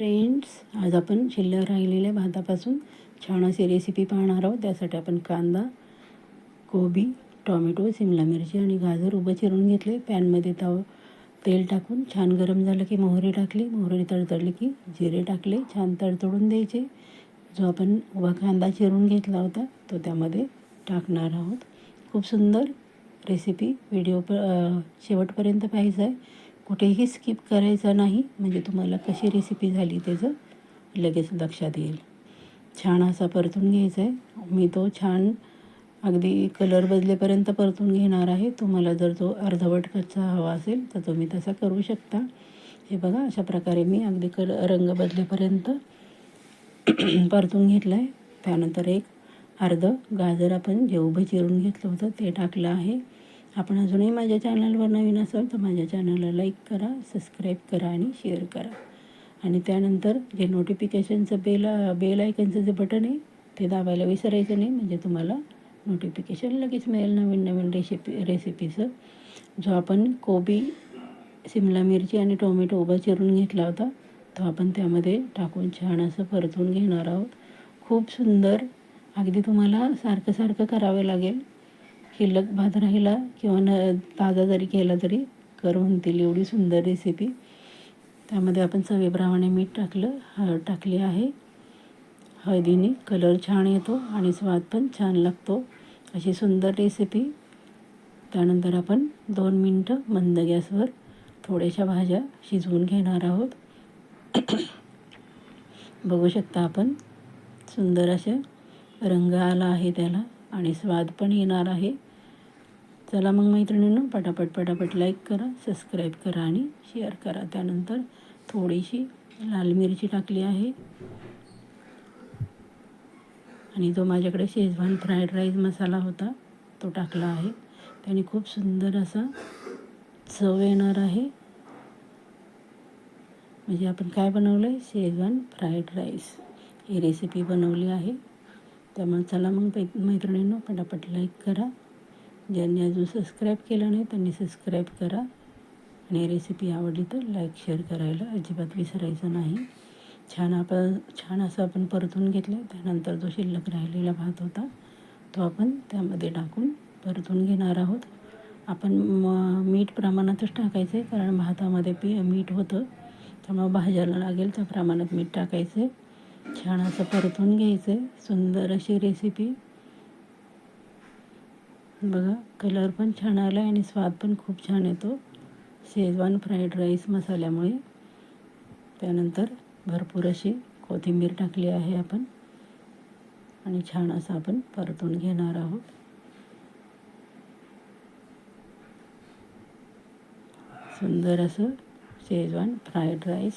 Friends आज आपण शिल्लक राहिलेल्या भातापासून छान अशी रेसिपी पाहणार आहोत. त्यासाठी आपण कांदा कोबी टॉमॅटो सिमला मिरची आणि गाजर उभं चिरून घेतले. पॅनमध्ये तव तेल टाकून छान गरम झालं की मोहरी टाकली. मोहरी तडतडली की जिरे टाकले. छान तडतडून द्यायचे. जो आपण उभा कांदा चिरून घेतला होता तो त्यामध्ये टाकणार आहोत. खूप सुंदर रेसिपी व्हिडिओ प शेवटपर्यंत पाहायचा आहे. कुठेही स्किप करायचा नाही. म्हणजे तुम्हाला कशी रेसिपी झाली त्याचं लगेच लक्षात येईल. छान असा परतून घ्यायचा आहे. मी तो छान अगदी कलर बदलेपर्यंत परतून घेणार आहे. तुम्हाला जर तो अर्धवट कच्चा हवा असेल तर तुम्ही तसा करू शकता. हे बघा अशा प्रकारे मी अगदी कल रंग बदलेपर्यंत परतून घेतलं आहे त्यानंतर एक अर्ध गाजर आपण जे उभं चिरून घेतलं होतं ते टाकलं आहे. आपण अजूनही माझ्या चॅनलवर नवीन असाल तर माझ्या चॅनलला लाईक करा सबस्क्राईब करा आणि शेअर करा. आणि त्यानंतर जे नोटिफिकेशनचं बेल बेल आयकनचं जे बटन आहे ते दाबायला विसरायचं नाही. म्हणजे तुम्हाला नोटिफिकेशन लगेच मिळेल नवीन नवीन रेसिपी रेसिपीचं जो आपण कोबी सिमला मिरची आणि टोमॅटो उभा चिरून घेतला होता तो आपण त्यामध्ये टाकून छान असं परतून घेणार आहोत. खूप सुंदर. अगदी तुम्हाला सारखं सारखं करावं लागेल. शिल्लक भात राहिला किंवा न ताजा जरी केला तरी कर म्हणतील एवढी सुंदर रेसिपी त्यामध्ये आपण चवीप्रमाणे मीठ टाकलं हळद टाकली आहे. हळदीने कलर छान येतो आणि स्वाद पण छान लागतो. अशी सुंदर रेसिपी त्यानंतर आपण दोन मिनटं मंद गॅसवर थोड्याशा भाज्या शिजवून घेणार आहोत. बघू शकता आपण सुंदर असे रंग आला आहे त्याला आणि स्वाद पण येणार आहे. चला मग मैत्रिणींनो पटापट पटापट लाईक करा सबस्क्राईब करा आणि शेअर करा. त्यानंतर थोडीशी लाल मिरची टाकली आहे. आणि जो माझ्याकडे शेजवान फ्राईड राईस मसाला होता तो टाकला आहे. त्याने खूप सुंदर असा चव येणार आहे. म्हणजे आपण काय बनवलं आहे शेजवान फ्राईड राईस ही रेसिपी बनवली आहे. त्यामुळे चला मग मैत्रिणींनो पटापट लाईक करा. ज्यांनी अजून सबस्क्राईब केलं नाही त्यांनी सबस्क्राईब करा. आणि रेसिपी आवडली तर लाईक शेअर करायला अजिबात विसरायचं नाही. छान आपण छान असं आपण परतून घेतलं त्यानंतर जो शिल्लक राहिलेला भात होता तो आपण त्यामध्ये टाकून परतून घेणार आहोत. आपण म मीठ प्रमाणातच टाकायचं आहे कारण भातामध्ये पी मीठ होतं. त्यामुळं भाज्याला लागेल त्या प्रमाणात मीठ टाकायचं आहे छान असं परतून घ्यायचं आहे सुंदर अशी रेसिपी बघा कलर पण छान आला आहे आणि स्वाद पण खूप छान येतो. शेजवान फ्राईड राईस मसाल्यामुळे. त्यानंतर भरपूर अशी कोथिंबीर टाकली आहे आपण. आणि छान असं आपण परतून घेणार आहोत. सुंदर असं शेजवान फ्राईड राईस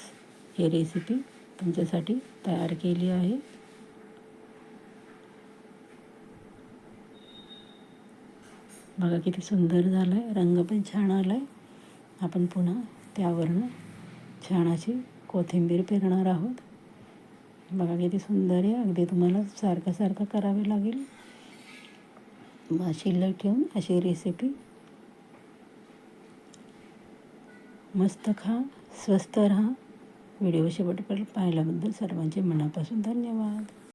ही रेसिपी तुमच्यासाठी तयार केली आहे. बघा किती सुंदर झालं आहे रंग पण छान आला आहे आपण पुन्हा त्यावरनं छान अशी कोथिंबीर पेरणार आहोत. बघा किती सुंदर आहे अगदी तुम्हाला सारखं सारखं करावे लागेल. मग शिल्लक ठेवून अशी रेसिपी मस्त खा स्वस्त राहा. व्हिडिओ शेवटपर्यंत पाहिल्याबद्दल सर्वांचे मनापासून धन्यवाद.